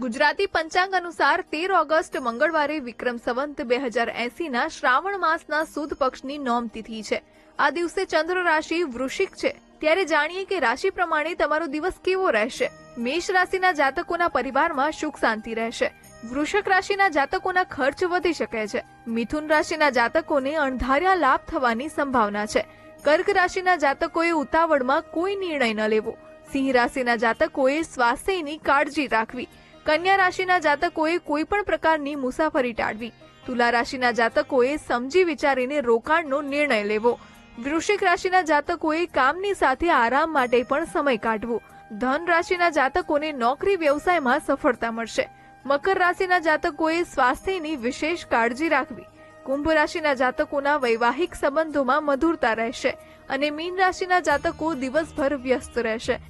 ગુજરાતી પંચાંગ અનુસાર તેર ઓગસ્ટ મંગળવારે વિક્રમ સંવંત બે હજાર એસીના શ્રાવણ માસના સુદ પક્ષની નોમ તિથિ છે. આ દિવસે ચંદ્ર રાશિ વૃશ્ચિક છે. ત્યારે જાણીએ કે રાશિ પ્રમાણે તમારો દિવસ કેવો રહેશે? મેષ રાશિના જાતકોના પરિવારમાં સુખ શાંતિ રહેશે. વૃષક રાશિના જાતકોના ખર્ચ વધી શકે છે. મિથુન રાશિના જાતકોને અણધાર્યા લાભ થવાની સંભાવના છે. કર્ક રાશિના જાતકોએ ઉતાવળમાં કોઈ નિર્ણય ન લેવો. સિંહ રાશિના જાતકોએ સ્વાસ્થ્યની કાળજી રાખવી. કન્યા રાશિના જાતકોએ કોઈ પણ પ્રકારની મુસાફરી ટાળવી. તુલા રાશિના જાતકોએ સમજી વિચારીને રોકાણનો નિર્ણય લેવો. વૃશ્ચિક રાશિના જાતકોએ કામની સાથે આરામ માટે પણ સમય કાઢવો. ધન રાશિના જાતકોને નોકરી વ્યવસાયમાં સફળતા મળશે. મકર રાશિના જાતકોએ સ્વાસ્થ્યની વિશેષ કાળજી રાખવી. કુંભ રાશિના જાતકોના વૈવાહિક સંબંધોમાં મધુરતા રહેશે અને મીન રાશિના જાતકો દિવસભર વ્યસ્ત રહેશે.